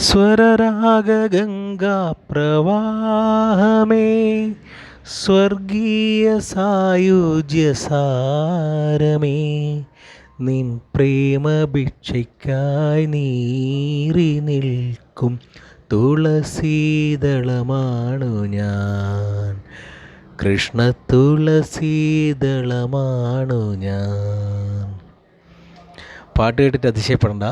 സ്വരരാഗംഗാപ്രവാഹമേ സ്വർഗീയ സായുജ്യസാരമേ നിൻ പ്രേമഭിക്ഷയ്ക്കായി നീറി നിൽക്കും തുളസീതളമാണു ഞാൻ. കൃഷ്ണ തുളസീതളമാണു ഞാൻ. പാട്ട് കേട്ടിട്ട് അതിശയപ്പെടേണ്ട.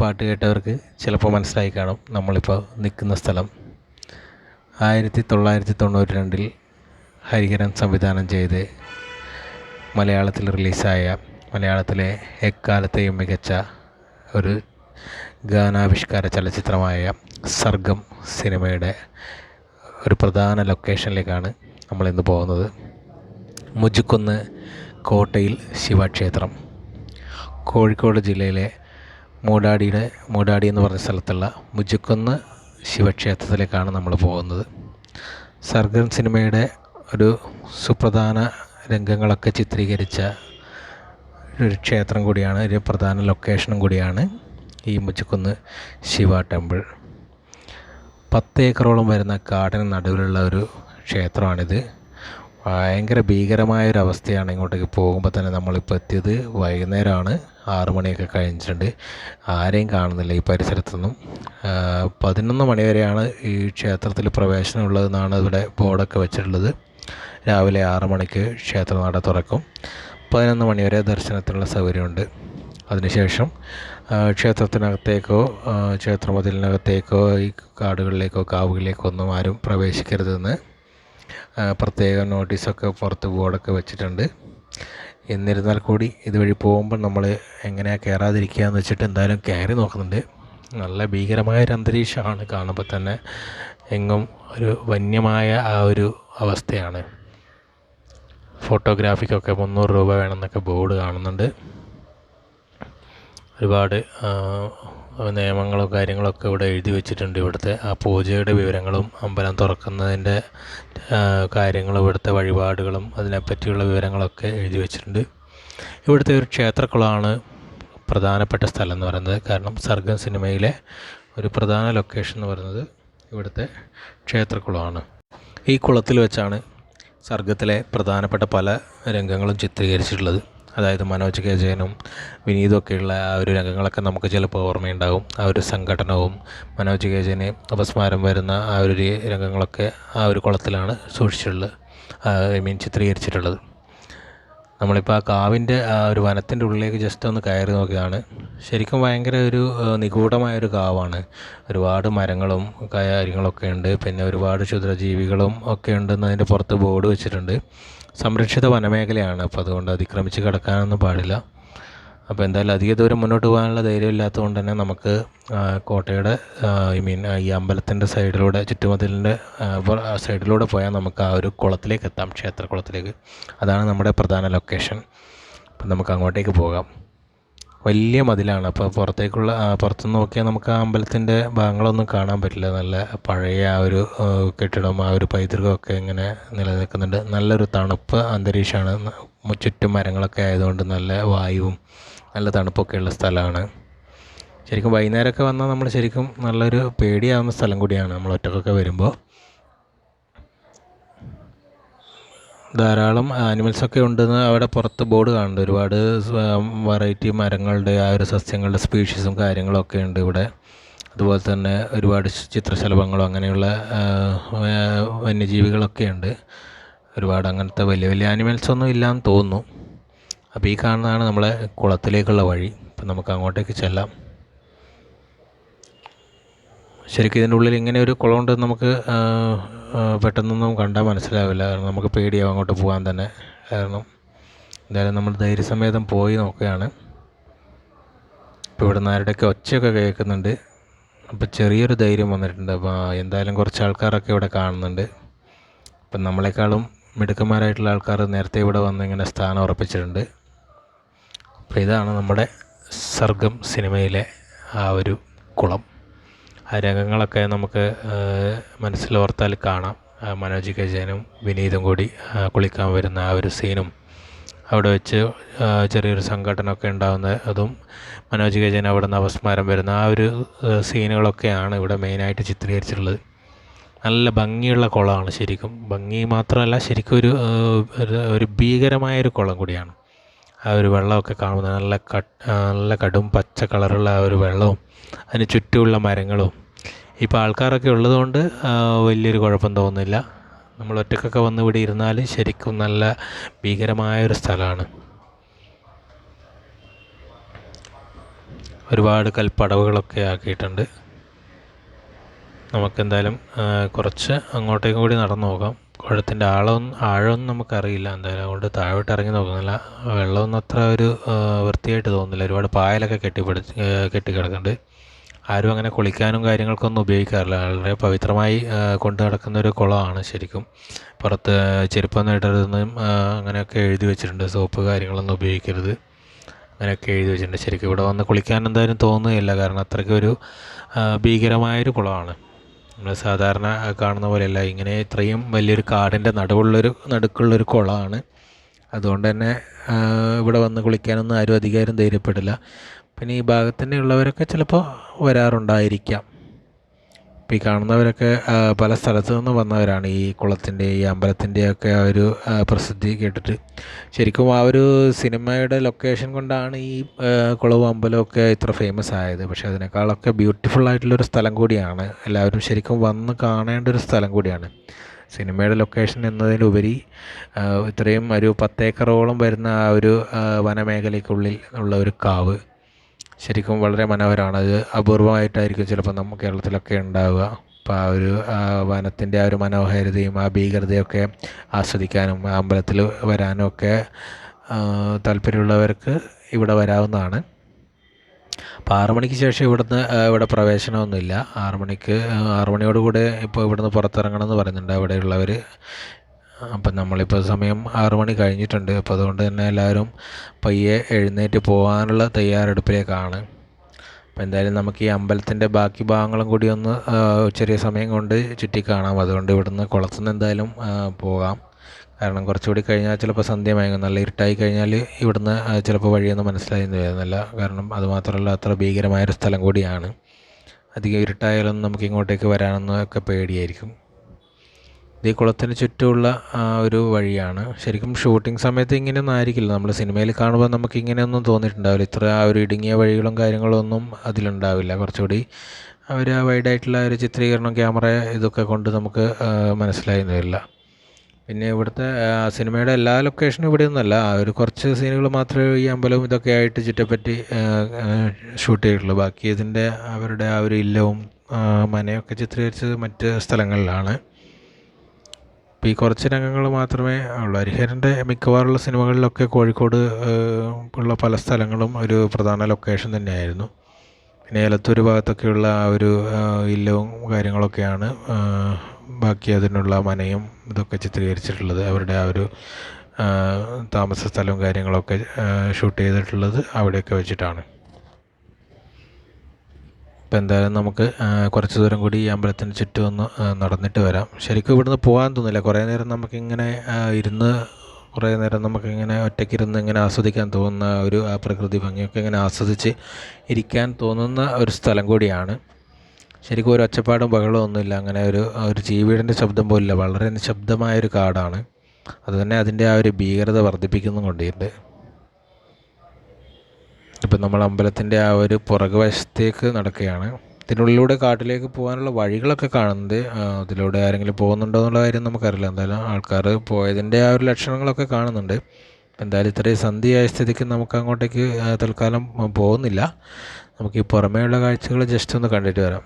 പാട്ട് കേട്ടവർക്ക് ചിലപ്പോൾ മനസ്സിലായി കാണും. നമ്മളിപ്പോൾ നിൽക്കുന്ന സ്ഥലം ആയിരത്തി തൊള്ളായിരത്തി തൊണ്ണൂറ്റി രണ്ടിൽ ഹരിഹരൻ സംവിധാനം ചെയ്ത് മലയാളത്തിൽ റിലീസായ മലയാളത്തിലെ എക്കാലത്തെയും മികച്ച ഒരു ഗാനാവിഷ്കാര ചലച്ചിത്രമായ സർഗം സിനിമയുടെ ഒരു പ്രധാന ലൊക്കേഷനിലേക്കാണ് നമ്മളിന്ന് പോകുന്നത്. മുജുക്കുന്ന് കോട്ടയിൽ ശിവക്ഷേത്രം. കോഴിക്കോട് ജില്ലയിലെ മൂടാടിയുടെ മൂടാടി എന്ന് പറഞ്ഞ സ്ഥലത്തുള്ള മുജുക്കുന്ന് ശിവക്ഷേത്രത്തിലേക്കാണ് നമ്മൾ പോകുന്നത്. സർഗൻ സിനിമയുടെ ഒരു സുപ്രധാന രംഗങ്ങളൊക്കെ ചിത്രീകരിച്ച ഒരു ക്ഷേത്രം കൂടിയാണ് ഒരു പ്രധാന ലൊക്കേഷനും കൂടിയാണ് ഈ മുജുക്കുന്ന് ശിവ ടെമ്പിൾ. പത്ത് ഏക്കറോളം വരുന്ന കാടിന് നടുവിലുള്ള ഒരു ക്ഷേത്രമാണിത്. ഭയങ്കര ഭീകരമായ ഒരു അവസ്ഥയാണ് ഇങ്ങോട്ടേക്ക് പോകുമ്പോൾ തന്നെ നമ്മളിപ്പോൾ എത്തിയത്. വൈകുന്നേരമാണ് ആറു മണിയൊക്കെ കഴിഞ്ഞിട്ടുണ്ട്. ആരെയും കാണുന്നില്ല ഈ പരിസരത്തൊന്നും. പതിനൊന്ന് മണി വരെയാണ് ഈ ക്ഷേത്രത്തിൽ പ്രവേശനം ഉള്ളതെന്നാണ് ഇവിടെ ബോർഡൊക്കെ വെച്ചിട്ടുള്ളത്. രാവിലെ ആറ് മണിക്ക് ക്ഷേത്രനട തുറക്കും. പതിനൊന്ന് മണിവരെ ദർശനത്തിനുള്ള സൗകര്യമുണ്ട്. അതിനുശേഷം ക്ഷേത്രത്തിനകത്തേക്കോ ക്ഷേത്രമതിലിനകത്തേക്കോ ഈ കാടുകളിലേക്കോ കാവുകളിലേക്കോ ഒന്നും ആരും പ്രവേശിക്കരുതെന്ന് പ്രത്യേക നോട്ടീസൊക്കെ പുറത്ത് ബോർഡൊക്കെ വെച്ചിട്ടുണ്ട്. എന്നിരുന്നാൽ കൂടി ഇതുവഴി പോകുമ്പോൾ നമ്മൾ എങ്ങനെയാണ് കയറാതിരിക്കുക എന്ന് വെച്ചിട്ട് എന്തായാലും കയറി നോക്കുന്നുണ്ട്. നല്ല ഭീകരമായ ഒരു അന്തരീക്ഷമാണ് കാണുമ്പോൾ തന്നെ എങ്ങും ഒരു വന്യമായ ആ ഒരു അവസ്ഥയാണ്. ഫോട്ടോഗ്രാഫിക്കൊക്കെ മുന്നൂറ് രൂപ വേണമെന്നൊക്കെ ബോർഡ് കാണുന്നുണ്ട്. ഒരുപാട് നിയമങ്ങളും കാര്യങ്ങളൊക്കെ ഇവിടെ എഴുതി വെച്ചിട്ടുണ്ട് ഇവിടുത്തെ. ആ പൂജയുടെ വിവരങ്ങളും അമ്പലം തുറക്കുന്നതിന്റെ കാര്യങ്ങളും ഇവിടുത്തെ വഴിപാടുകളും അതിനെപ്പറ്റിയുള്ള വിവരങ്ങളൊക്കെ എഴുതി വെച്ചിട്ടുണ്ട്. ഇവിടുത്തെ ഒരു ക്ഷേത്രക്കുളമാണ് പ്രധാനപ്പെട്ട സ്ഥലം എന്ന് പറയുന്നത്. കാരണം സർഗം സിനിമയിലെ ഒരു പ്രധാന ലൊക്കേഷൻ എന്ന് പറയുന്നത് ഇവിടുത്തെ ക്ഷേത്രക്കുളമാണ്. ഈ കുളത്തിൽ വെച്ചാണ് സർഗത്തിലെ പ്രധാനപ്പെട്ട പല രംഗങ്ങളും ചിത്രീകരിച്ചിട്ടുള്ളത്. അതായത് മനോജ് കെ ജയനും വിനീതൊക്കെയുള്ള ആ ഒരു രംഗങ്ങളൊക്കെ നമുക്ക് ചിലപ്പോൾ ഓർമ്മയുണ്ടാകും. ആ ഒരു സംഘടനവും മനോജ് കെ ജയന് അപസ്മാരം വരുന്ന ആ ഒരു രംഗങ്ങളൊക്കെ ആ ഒരു കുളത്തിലാണ് സൂക്ഷിച്ചിട്ടുള്ളത് ഐ മീൻ ചിത്രീകരിച്ചിട്ടുള്ളത്. നമ്മളിപ്പോൾ ആ കാവിന്റെ ആ ഒരു വനത്തിന്റെ ഉള്ളിലേക്ക് ജസ്റ്റ് ഒന്ന് കയറി നോക്കിയതാണ്. ശരിക്കും ഭയങ്കര ഒരു നിഗൂഢമായ ഒരു കാവാണ്. ഒരുപാട് മരങ്ങളും കാര്യങ്ങളൊക്കെ ഉണ്ട്. പിന്നെ ഒരുപാട് ക്ഷുദ്രജീവികളും ഒക്കെ ഉണ്ടെന്ന് അതിന്റെ പുറത്ത് ബോർഡ് വെച്ചിട്ടുണ്ട്. സംരക്ഷിത വനമേഖലയാണ്. അപ്പോൾ അതുകൊണ്ട് അതിക്രമിച്ച് കിടക്കാനൊന്നും പാടില്ല. അപ്പോൾ എന്തായാലും അധിക ദൂരം മുന്നോട്ട് പോകാനുള്ള ധൈര്യം ഇല്ലാത്തതുകൊണ്ട് തന്നെ നമുക്ക് കോട്ടയുടെ ഐ മീൻ ഈ അമ്പലത്തിന്റെ സൈഡിലൂടെ ചുറ്റുമതിലിന്റെ സൈഡിലൂടെ പോയാൽ നമുക്ക് ആ ഒരു കുളത്തിലേക്ക് എത്താം ക്ഷേത്ര കുളത്തിലേക്ക് അതാണ് നമ്മുടെ പ്രധാന ലൊക്കേഷൻ. അപ്പം നമുക്ക് അങ്ങോട്ടേക്ക് പോകാം. വലിയ മതിലാണ്. അപ്പോൾ പുറത്തേക്കുള്ള പുറത്തുനിന്ന് നോക്കിയാൽ നമുക്ക് ആ അമ്പലത്തിന്റെ ഭാഗങ്ങളൊന്നും കാണാൻ പറ്റില്ല. നല്ല പഴയ ആ ഒരു കെട്ടിടം ആ ഒരു പൈതൃകമൊക്കെ ഇങ്ങനെ നിലനിൽക്കുന്നുണ്ട്. നല്ലൊരു തണുപ്പ് അന്തരീക്ഷമാണ്. ചുറ്റും മരങ്ങളൊക്കെ ആയതുകൊണ്ട് നല്ല വായുവും നല്ല തണുപ്പൊക്കെ ഉള്ള സ്ഥലമാണ്. ശരിക്കും വൈകുന്നേരമൊക്കെ വന്നാൽ നമ്മൾ ശരിക്കും നല്ലൊരു പേടിയാവുന്ന സ്ഥലം കൂടിയാണ് നമ്മൾ ഒറ്റക്കൊക്കെ വരുമ്പോൾ. ധാരാളം ആനിമൽസൊക്കെ ഉണ്ടെന്ന് അവിടെ പുറത്ത് ബോർഡ് കാണുന്നുണ്ട്. ഒരുപാട് വെറൈറ്റി മരങ്ങളുടെ ആ ഒരു സസ്യങ്ങളുടെ സ്പീഷീസും കാര്യങ്ങളൊക്കെ ഉണ്ട് ഇവിടെ. അതുപോലെ തന്നെ ഒരുപാട് ചിത്രശലഭങ്ങളും അങ്ങനെയുള്ള വന്യജീവികളൊക്കെ ഉണ്ട്. ഒരുപാട് അങ്ങനത്തെ വലിയ വലിയ ആനിമൽസ് ഒന്നും ഇല്ലയെന്ന് തോന്നുന്നു. അപ്പോൾ ഈ കാണുന്നതാണ് നമ്മളെ കുളത്തിലേക്കുള്ള വഴി. അപ്പം നമുക്ക് അങ്ങോട്ടേക്ക് ചെല്ലാം. ശരിക്കും ഇതിന്റെ ഉള്ളിൽ ഇങ്ങനെ ഒരു കുളം ഉണ്ടെന്ന് നമുക്ക് പെട്ടെന്നൊന്നും കണ്ടാൽ മനസ്സിലാവില്ല. കാരണം നമുക്ക് പേടിയാവും അങ്ങോട്ട് പോകാൻ തന്നെ. കാരണം എന്തായാലും നമ്മൾ ധൈര്യസമേതം പോയി നോക്കുകയാണ്. ഇപ്പോൾ ഇവിടെ നിന്ന് ആരുടെയൊക്കെ ഒച്ചയൊക്കെ കേൾക്കുന്നുണ്ട്. അപ്പോൾ ചെറിയൊരു ധൈര്യം വന്നിട്ടുണ്ട്. അപ്പോൾ എന്തായാലും കുറച്ച് ആൾക്കാരൊക്കെ ഇവിടെ കാണുന്നുണ്ട്. അപ്പം നമ്മളെക്കാളും മിടുക്കന്മാരായിട്ടുള്ള ആൾക്കാർ നേരത്തെ ഇവിടെ വന്ന് ഇങ്ങനെ സ്ഥാനം ഉറപ്പിച്ചിട്ടുണ്ട്. അപ്പോൾ ഇതാണ് നമ്മുടെ സർഗം സിനിമയിലെ ആ ഒരു കുളം. ആ രംഗങ്ങളൊക്കെ നമുക്ക് മനസ്സിലോർത്താൽ കാണാം. മനോജ് കെ ജയനും വിനീതും കൂടി കുളിക്കാൻ വരുന്ന ആ ഒരു സീനും. അവിടെ വെച്ച് ചെറിയൊരു സംഘടനമൊക്കെ ഉണ്ടാകുന്ന അതും മനോജ് ഗജൻ അവിടെ നിന്ന് അപസ്മാരം വരുന്ന ആ ഒരു സീനുകളൊക്കെയാണ് ഇവിടെ മെയിനായിട്ട് ചിത്രീകരിച്ചിട്ടുള്ളത്. നല്ല ഭംഗിയുള്ള കുളമാണ് ശരിക്കും. ഭംഗി മാത്രമല്ല ശരിക്കും ഒരു ഒരു ഭീകരമായൊരു കുളം കൂടിയാണ്. ആ ഒരു വെള്ളമൊക്കെ കാണുമ്പോൾ നല്ല കട്ട് നല്ല കടും പച്ച കളറുള്ള ആ ഒരു വെള്ളവും അതിന് ചുറ്റുമുള്ള മരങ്ങളും. ഇപ്പോൾ ആൾക്കാരൊക്കെ ഉള്ളതുകൊണ്ട് വലിയൊരു കുഴപ്പം തോന്നുന്നില്ല. നമ്മൾ ഒറ്റക്കൊക്കെ വന്ന് ഇവിടെ ഇരുന്നാൽ ശരിക്കും നല്ല ഭീകരമായ ഒരു സ്ഥലമാണ്. ഒരുപാട് കൽപ്പടവുകളൊക്കെ ആക്കിയിട്ടുണ്ട്. നമുക്കെന്തായാലും കുറച്ച് അങ്ങോട്ടേക്കും കൂടി നടന്നു നോക്കാം കുളത്തിന്റെ ആഴം ആഴമൊന്നും നമുക്കറിയില്ല. എന്തായാലും അതുകൊണ്ട് താഴോട്ട് ഇറങ്ങി നോക്കുന്നില്ല. വെള്ളമൊന്നും അത്ര ഒരു വൃത്തിയായിട്ട് തോന്നുന്നില്ല. ഒരുപാട് പായലൊക്കെ കെട്ടിപ്പിടി കെട്ടിക്കിടക്കുന്നുണ്ട് ആരും അങ്ങനെ കുളിക്കാനും കാര്യങ്ങൾക്കൊന്നും ഉപയോഗിക്കാറില്ല. വളരെ പവിത്രമായി കൊണ്ടു നടക്കുന്ന ഒരു കുളമാണ് ശരിക്കും. പുറത്ത് ചെരുപ്പൊന്നും ഇടരുതെന്നും അങ്ങനെയൊക്കെ എഴുതി വെച്ചിട്ടുണ്ട്. സോപ്പ് കാര്യങ്ങളൊന്നും ഉപയോഗിക്കരുത്. അങ്ങനെയൊക്കെ എഴുതി വെച്ചിട്ടുണ്ട്. ശരിക്കും ഇവിടെ വന്ന് കുളിക്കാൻ എന്തായാലും തോന്നുകയില്ല. കാരണം അത്രയ്ക്കൊരു ഭീകരമായൊരു കുളമാണ്. നമ്മൾ സാധാരണ കാണുന്ന പോലെയല്ല. ഇങ്ങനെ ഇത്രയും വലിയൊരു കാടിന്റെ നടുവുള്ളൊരു നടുക്കുള്ളൊരു കുളമാണ്. അതുകൊണ്ട് തന്നെ ഇവിടെ വന്ന് കുളിക്കാനൊന്നും ആരും അധികാരം ധൈര്യപ്പെടില്ല. പിന്നെ ഈ ഭാഗത്ത് തന്നെ ഉള്ളവരൊക്കെ ചിലപ്പോൾ വരാറുണ്ടായിരിക്കാം. ഇപ്പം ഈ കാണുന്നവരൊക്കെ പല സ്ഥലത്തു നിന്ന് വന്നവരാണ്. ഈ കുളത്തിന്റെ ഈ അമ്പലത്തിന്റെയൊക്കെ ആ ഒരു പ്രസിദ്ധി കേട്ടിട്ട്. ശരിക്കും ആ ഒരു സിനിമയുടെ ലൊക്കേഷൻ കൊണ്ടാണ് ഈ കുളവും അമ്പലമൊക്കെ ഇത്ര ഫേമസ് ആയത്. പക്ഷേ അതിനേക്കാളൊക്കെ ബ്യൂട്ടിഫുൾ ആയിട്ടുള്ളൊരു സ്ഥലം കൂടിയാണ്. എല്ലാവരും ശരിക്കും വന്ന് കാണേണ്ട ഒരു സ്ഥലം കൂടിയാണ്. സിനിമയുടെ ലൊക്കേഷൻ എന്നതിലുപരി ഇത്രയും ഒരു പത്തേക്കറോളം വരുന്ന ആ ഒരു വനമേഖലയ്ക്കുള്ളിൽ ഉള്ള ഒരു കാവ്. ശരിക്കും വളരെ മനോഹരമാണ്. അത് അപൂർവമായിട്ടായിരിക്കും ചിലപ്പോൾ നമ്മൾ കേരളത്തിലൊക്കെ ഉണ്ടാവുക. അപ്പോൾ ആ ഒരു വനത്തിന്റെ ആ ഒരു മനോഹാരിതയും ആ ഭീകരതയൊക്കെ ആസ്വദിക്കാനും അമ്പലത്തിൽ വരാനും ഒക്കെ താല്പര്യമുള്ളവർക്ക് ഇവിടെ വരാവുന്നതാണ്. അപ്പോൾ ആറു മണിക്ക് ശേഷം ഇവിടുന്ന് ഇവിടെ പ്രവേശനമൊന്നുമില്ല. ആറു മണിക്ക് മണിയോട് കൂടെ ഇപ്പോൾ ഇവിടുന്ന് പുറത്തിറങ്ങണം എന്ന് പറയുന്നുണ്ട് അവിടെയുള്ളവർ അപ്പം നമ്മളിപ്പോൾ സമയം ആറു മണി കഴിഞ്ഞിട്ടുണ്ട്. അപ്പോൾ അതുകൊണ്ട് തന്നെ എല്ലാവരും പയ്യെ എഴുന്നേറ്റ് പോകാനുള്ള തയ്യാറെടുപ്പിലേക്കാണ്. അപ്പോൾ എന്തായാലും നമുക്ക് ഈ അമ്പലത്തിന്റെ ബാക്കി ഭാഗങ്ങളും കൂടി ഒന്ന് ചെറിയ സമയം കൊണ്ട് ചുറ്റിക്കാണാം. അതുകൊണ്ട് ഇവിടുന്ന് കുളത്തുനിന്ന് എന്തായാലും പോകാം. കാരണം കുറച്ചുകൂടി കഴിഞ്ഞാൽ ചിലപ്പോൾ സന്ധ്യ മയങ്ങും. നല്ല ഇരുട്ടായി കഴിഞ്ഞാൽ ഇവിടുന്ന് ചിലപ്പോൾ വഴിയൊന്നും മനസ്സിലായെന്ന് വരുന്നില്ല കാരണം അതുമാത്രമല്ല അത്ര ഭീകരമായൊരു സ്ഥലം കൂടിയാണ്. അധികം ഇരുട്ടായാലൊന്നും നമുക്ക് ഇങ്ങോട്ടേക്ക് വരാനൊന്നും ഒക്കെ പേടിയായിരിക്കും. ഈ കുളത്തിന് ചുറ്റുമുള്ള ആ ഒരു വഴിയാണ്. ശരിക്കും ഷൂട്ടിംഗ് സമയത്ത് ഇങ്ങനെയൊന്നും ആയിരിക്കില്ല നമ്മൾ സിനിമയിൽ കാണുമ്പോൾ നമുക്ക് ഇങ്ങനെയൊന്നും തോന്നിയിട്ടുണ്ടാവില്ല. ഇത്ര ആ ഒരു ഇടുങ്ങിയ വഴികളും കാര്യങ്ങളും ഒന്നും അതിലുണ്ടാവില്ല. കുറച്ചുകൂടി അവർ ആ വൈഡായിട്ടുള്ള ഒരു ചിത്രീകരണം ക്യാമറ ഇതൊക്കെ കൊണ്ട് നമുക്ക് മനസ്സിലായി വരില്ല പിന്നെ ഇവിടുത്തെ സിനിമയുടെ എല്ലാ ലൊക്കേഷനും ഇവിടെയൊന്നുമല്ല ആ ഒരു കുറച്ച് സീനുകൾ മാത്രമേ ഈ അമ്പലവും ഇതൊക്കെ ആയിട്ട് ചുറ്റപ്പറ്റി ഷൂട്ട് ചെയ്തിട്ടുള്ളൂ. ബാക്കി ഇതിന്റെ അവരുടെ ആ ഒരു ഇല്ലവും മനയൊക്കെ ചിത്രീകരിച്ചത് മറ്റ് സ്ഥലങ്ങളിലാണ്. ഇപ്പോൾ ഈ കുറച്ച് രംഗങ്ങൾ മാത്രമേ ഉള്ളൂ. ഹരിഹരന്റെ മിക്കവാറുള്ള സിനിമകളിലൊക്കെ കോഴിക്കോട് ഉള്ള പല സ്ഥലങ്ങളും ഒരു പ്രധാന ലൊക്കേഷൻ തന്നെയായിരുന്നു. പിന്നെ ഏലത്തൂർ ഭാഗത്തൊക്കെയുള്ള ആ ഒരു ഇല്ലവും കാര്യങ്ങളൊക്കെയാണ് ബാക്കി അതിനുള്ള മനയും ഇതൊക്കെ ചിത്രീകരിച്ചിട്ടുള്ളത്. അവരുടെ ആ ഒരു താമസ സ്ഥലവും കാര്യങ്ങളൊക്കെ ഷൂട്ട് ചെയ്തിട്ടുള്ളത് അവിടെയൊക്കെ വെച്ചിട്ടാണ്. ഇപ്പം എന്തായാലും നമുക്ക് കുറച്ച് ദൂരം കൂടി ഈ അമ്പലത്തിന് ചുറ്റും ഒന്ന് നടന്നിട്ട് വരാം. ശരിക്കും ഇവിടുന്ന് പോകാൻ തോന്നില്ല. കുറേ നേരം നമുക്കിങ്ങനെ ഇരുന്ന് കുറേ നേരം നമുക്കിങ്ങനെ ഒറ്റയ്ക്കിരുന്ന് ഇങ്ങനെ ആസ്വദിക്കാൻ തോന്നുന്ന ഒരു ആ പ്രകൃതി ഭംഗിയൊക്കെ ഇങ്ങനെ ആസ്വദിച്ച് ഇരിക്കാൻ തോന്നുന്ന ഒരു സ്ഥലം കൂടിയാണ്. ശരിക്കും ഒരു ഒച്ചപ്പാടും ബഹളവും ഒന്നുമില്ല. അങ്ങനെ ഒരു ഒരു ജീവിയുടെ ശബ്ദം പോലില്ല. വളരെ നിശബ്ദമായൊരു കാടാണ്. അതുതന്നെ അതിന്റെ ആ ഒരു ഭീകരത വർദ്ധിപ്പിക്കുന്നും കൊണ്ടുണ്ട് ഇപ്പം നമ്മൾ അമ്പലത്തിന്റെ ആ ഒരു പുറകുവശത്തേക്ക് നടക്കുകയാണ്. ഇതിനുള്ളിലൂടെ കാട്ടിലേക്ക് പോകാനുള്ള വഴികളൊക്കെ കാണുന്നത് അതിലൂടെ ആരെങ്കിലും പോകുന്നുണ്ടോ എന്നുള്ള കാര്യം നമുക്കറിയില്ല. എന്തായാലും ആൾക്കാർ പോയതിന്റെ ആ ഒരു ലക്ഷണങ്ങളൊക്കെ കാണുന്നുണ്ട്. എന്തായാലും ഇത്രയും സന്ധിയായ സ്ഥിതിക്ക് നമുക്ക് അങ്ങോട്ടേക്ക് തൽക്കാലം പോകുന്നില്ല. നമുക്ക് ഈ പുറമേയുള്ള കാഴ്ചകൾ ജസ്റ്റ് ഒന്ന് കണ്ടിട്ട് വരാം.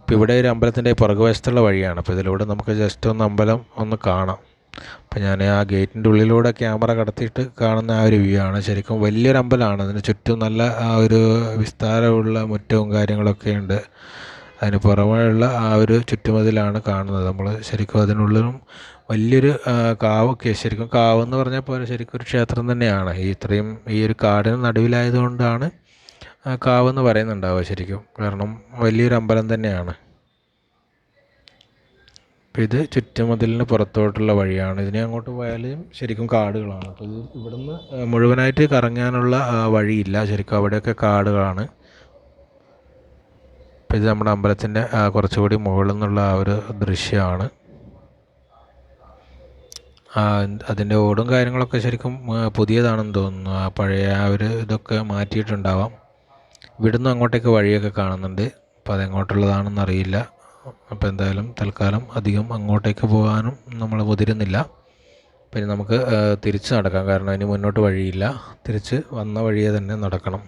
ഇപ്പോൾ ഇവിടെ ഒരു അമ്പലത്തിന്റെ പുറകുവശത്തുള്ള വഴിയാണ്. അപ്പോൾ ഇതിലൂടെ നമുക്ക് ജസ്റ്റ് ഒന്ന് അമ്പലം ഒന്ന് കാണാം. അപ്പം ഞാൻ ആ ഗേറ്റിന്റെ ഉള്ളിലൂടെ ക്യാമറ കടത്തിയിട്ട് കാണുന്ന ആ ഒരു വ്യൂ ആണ്. ശരിക്കും വലിയൊരു അമ്പലമാണ് അതിന് ചുറ്റും നല്ല ആ ഒരു വിസ്താരമുള്ള മുറ്റവും കാര്യങ്ങളൊക്കെ ഉണ്ട്. അതിന് പുറമെയുള്ള ആ ഒരു ചുറ്റുമതിലാണ് കാണുന്നത്. നമ്മൾ ശരിക്കും അതിനുള്ളിലും വലിയൊരു കാവൊക്കെ ശരിക്കും കാവെന്ന് പറഞ്ഞാൽ പോലെ ശരിക്കും ഒരു ക്ഷേത്രം തന്നെയാണ്. ഈ ഇത്രയും ഈ ഒരു കാടിന് നടുവിലായതുകൊണ്ടാണ് കാവെന്ന് പറയുന്നുണ്ടാവുക ശരിക്കും. കാരണം വലിയൊരു അമ്പലം തന്നെയാണ്. അപ്പോൾ ഇത് ചുറ്റുമതിലിന് പുറത്തോട്ടുള്ള വഴിയാണ്. ഇതിനെ അങ്ങോട്ട് പോയാലും ശരിക്കും കാടുകളാണ്. അപ്പോൾ ഇത് ഇവിടുന്ന് മുഴുവനായിട്ട് കറങ്ങാനുള്ള വഴിയില്ല. ശരിക്കും അവിടെയൊക്കെ കാടുകളാണ്. അപ്പോൾ ഇത് നമ്മുടെ അമ്പലത്തിന്റെ കുറച്ചുകൂടി മുകളിൽ നിന്നുള്ള ആ ഒരു ദൃശ്യമാണ്. അതിന്റെ ഓടും കാര്യങ്ങളൊക്കെ ശരിക്കും പുതിയതാണെന്ന് തോന്നുന്നു. ആ പഴയ ആ ഒരു ഇതൊക്കെ മാറ്റിയിട്ടുണ്ടാവാം. ഇവിടുന്ന് അങ്ങോട്ടേക്ക് വഴിയൊക്കെ കാണുന്നുണ്ട്. അപ്പോൾ അതെങ്ങോട്ടുള്ളതാണെന്ന് അറിയില്ല അപ്പോൾ എന്തായാലും തൽക്കാലം അധികം അങ്ങോട്ടേക്ക് പോകാനും നമ്മൾ മുതിരുന്നില്ല. പിന്നെ നമുക്ക് തിരിച്ച് നടക്കാം. കാരണം ഇനി മുന്നോട്ട് വഴിയില്ല. തിരിച്ച് വന്ന വഴിയെ തന്നെ നടക്കണം.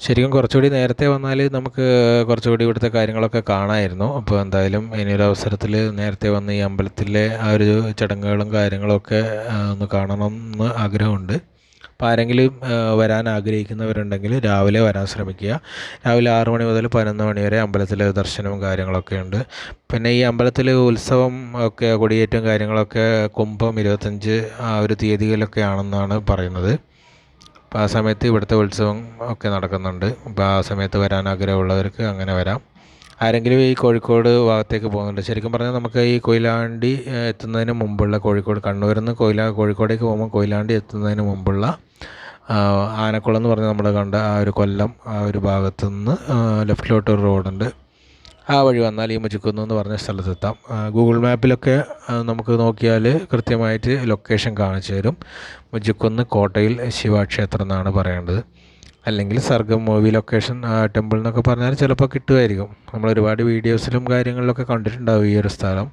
ശരിക്കും കുറച്ചുകൂടി നേരത്തെ വന്നാൽ നമുക്ക് കുറച്ചുകൂടി ഇവിടുത്തെ കാര്യങ്ങളൊക്കെ കാണാമായിരുന്നു അപ്പോൾ എന്തായാലും ഇനിയൊരു അവസരത്തിൽ നേരത്തെ വന്ന് ഈ അമ്പലത്തിലെ ആ ഒരു ചടങ്ങുകളും കാര്യങ്ങളൊക്കെ ഒന്ന് കാണണം എന്ന് ആഗ്രഹമുണ്ട്. അപ്പോൾ ആരെങ്കിലും വരാൻ ആഗ്രഹിക്കുന്നവരുണ്ടെങ്കിൽ രാവിലെ വരാൻ ശ്രമിക്കുക. രാവിലെ ആറു മണി മുതൽ പതിനൊന്ന് മണി വരെ അമ്പലത്തിലെ ദർശനവും കാര്യങ്ങളൊക്കെ ഉണ്ട്. പിന്നെ ഈ അമ്പലത്തിൽ ഉത്സവം ഒക്കെ കൊടിയേറ്റവും കാര്യങ്ങളൊക്കെ കുംഭം ഇരുപത്തഞ്ച് ആ ഒരു തീയതികളിലൊക്കെ ആണെന്നാണ് പറയുന്നത്. അപ്പോൾ ആ സമയത്ത് ഇവിടുത്തെ ഉത്സവം ഒക്കെ നടക്കുന്നുണ്ട്. അപ്പോൾ ആ സമയത്ത് വരാൻ ആഗ്രഹമുള്ളവർക്ക് അങ്ങനെ വരാം. ആരെങ്കിലും ഈ കോഴിക്കോട് ഭാഗത്തേക്ക് പോകുന്നുണ്ട്. ശരിക്കും പറഞ്ഞാൽ നമുക്ക് ഈ കൊയിലാണ്ടി എത്തുന്നതിന് മുമ്പുള്ള കോഴിക്കോട് കണ്ണൂരിൽ നിന്ന് കൊയിലാ കോഴിക്കോടേക്ക് പോകുമ്പോൾ കൊയിലാണ്ടി എത്തുന്നതിന് മുമ്പുള്ള ആനക്കുളം എന്ന് പറഞ്ഞ് നമ്മൾ കണ്ട ആ ഒരു കൊല്ലം ആ ഒരു ഭാഗത്തു നിന്ന് ലെഫ്റ്റിലോട്ട് ഒരു റോഡുണ്ട്. ആ വഴി വന്നാൽ ഈ മുച്ചിക്കുന്ന് എന്ന് പറഞ്ഞ സ്ഥലത്തെത്താം. ഗൂഗിൾ മാപ്പിലൊക്കെ നമുക്ക് നോക്കിയാൽ കൃത്യമായിട്ട് ലൊക്കേഷൻ കാണിച്ചു തരും. മുച്ചിക്കുന്ന് കോട്ടയിൽ ശിവക്ഷേത്രം എന്നാണ് പറയേണ്ടത്. അല്ലെങ്കിൽ സർഗം മൂവി ലൊക്കേഷൻ ടെമ്പിൾ എന്നൊക്കെ പറഞ്ഞാൽ ചിലപ്പോൾ കിട്ടുമായിരിക്കും. നമ്മൾ ഒരുപാട് വീഡിയോസിലും കാര്യങ്ങളിലൊക്കെ കണ്ടിട്ടുണ്ടാവും ഈ ഒരു സ്ഥലം.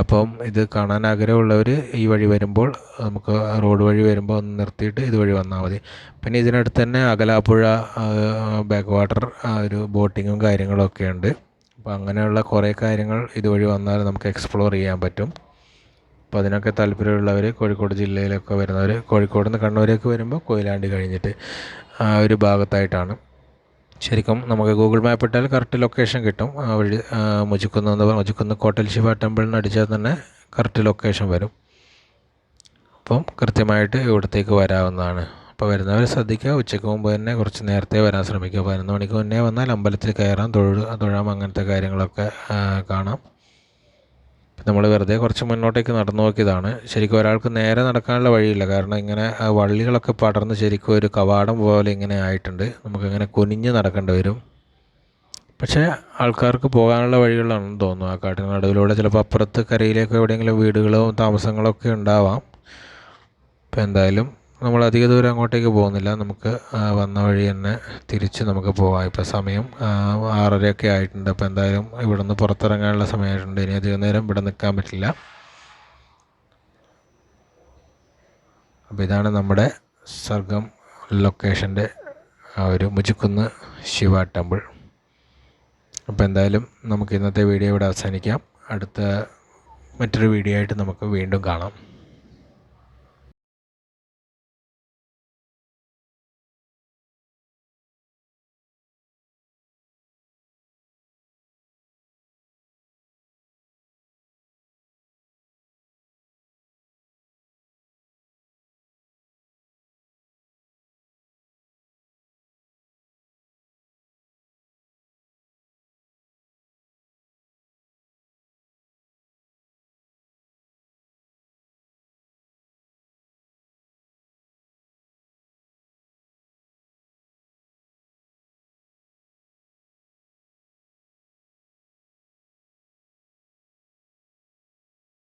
അപ്പം ഇത് കാണാൻ ആഗ്രഹമുള്ളവർ ഈ വഴി വരുമ്പോൾ നമുക്ക് റോഡ് വഴി വരുമ്പോൾ ഒന്ന് നിർത്തിയിട്ട് ഇതുവഴി വന്നാൽ മതി. പിന്നെ ഇതിനടുത്ത് തന്നെ അകലാപ്പുഴ ബാക്ക് വാട്ടർ ഒരു ബോട്ടിങ്ങും കാര്യങ്ങളൊക്കെ ഉണ്ട്. അപ്പോൾ അങ്ങനെയുള്ള കുറേ കാര്യങ്ങൾ ഇതുവഴി വന്നാൽ നമുക്ക് എക്സ്പ്ലോർ ചെയ്യാൻ പറ്റും. അപ്പോൾ അതിനൊക്കെ താല്പര്യമുള്ളവർ കോഴിക്കോട് ജില്ലയിലൊക്കെ വരുന്നവർ കോഴിക്കോട് നിന്ന് കണ്ണൂരേക്ക് വരുമ്പോൾ കൊയിലാണ്ടി കഴിഞ്ഞിട്ട് ആ ഒരു ഭാഗത്തായിട്ടാണ്. ശരിക്കും നമുക്ക് ഗൂഗിൾ മാപ്പ് ഇട്ടാൽ കറക്റ്റ് ലൊക്കേഷൻ കിട്ടും. വഴി മുജിക്കുന്ന് എന്ന് പറഞ്ഞാൽ മുജുക്കുന്ന് കോട്ടൽ ശിവ ടെമ്പിളിന് അടിച്ചാൽ തന്നെ കറക്റ്റ് ലൊക്കേഷൻ വരും. അപ്പം കൃത്യമായിട്ട് ഇവിടത്തേക്ക് വരാവുന്നതാണ്. അപ്പോൾ വരുന്നവർ ശ്രദ്ധിക്കുക. ഉച്ചയ്ക്ക് മുമ്പ് തന്നെ കുറച്ച് നേരത്തെ വരാൻ ശ്രമിക്കുക. പതിനൊന്ന് മണിക്ക് മുന്നേ വന്നാൽ അമ്പലത്തിൽ കയറാം തൊഴു തൊഴാം അങ്ങനത്തെ കാര്യങ്ങളൊക്കെ കാണാം. നമ്മൾ വെറുതെ കുറച്ച് മുന്നോട്ടേക്ക് നടന്നു നോക്കിയതാണ്. ശരിക്കും ഒരാൾക്ക് നേരെ നടക്കാനുള്ള വഴിയില്ല. കാരണം ഇങ്ങനെ വള്ളികളൊക്കെ പടർന്ന് ശരിക്കും ഒരു കവാടം പോലെ ഇങ്ങനെ ആയിട്ടുണ്ട്. നമുക്കിങ്ങനെ കുനിഞ്ഞ് നടക്കേണ്ടി വരും. പക്ഷേ ആൾക്കാർക്ക് പോകാനുള്ള വഴികളാണെന്ന് തോന്നുന്നു. ആ കാട്ടിന് നടുവിലൂടെ ചിലപ്പോൾ അപ്പുറത്ത് കരയിലേക്ക് എവിടെയെങ്കിലും വീടുകളോ താമസങ്ങളൊക്കെ ഉണ്ടാവാം. അപ്പോൾ എന്തായാലും നമ്മൾ അധിക ദൂരം അങ്ങോട്ടേക്ക് പോകുന്നില്ല. നമുക്ക് വന്ന വഴി തന്നെ തിരിച്ച് നമുക്ക് പോകാം ഇപ്പോൾ സമയം ആറരയൊക്കെ ആയിട്ടുണ്ട്. അപ്പോൾ എന്തായാലും ഇവിടെ നിന്ന് പുറത്തിറങ്ങാനുള്ള സമയമായിട്ടുണ്ട്. ഇനി അധികം നേരം ഇവിടെ നിൽക്കാൻ പറ്റില്ല. അപ്പോൾ ഇതാണ് നമ്മുടെ സർഗം ലൊക്കേഷന്റെ ഒരു മുജിക്കുന്ന് ശിവ ടെമ്പിൾ. അപ്പോൾ എന്തായാലും നമുക്ക് ഇന്നത്തെ വീഡിയോ ഇവിടെ അവസാനിക്കാം. അടുത്ത മറ്റൊരു വീഡിയോ ആയിട്ട് നമുക്ക് വീണ്ടും കാണാം.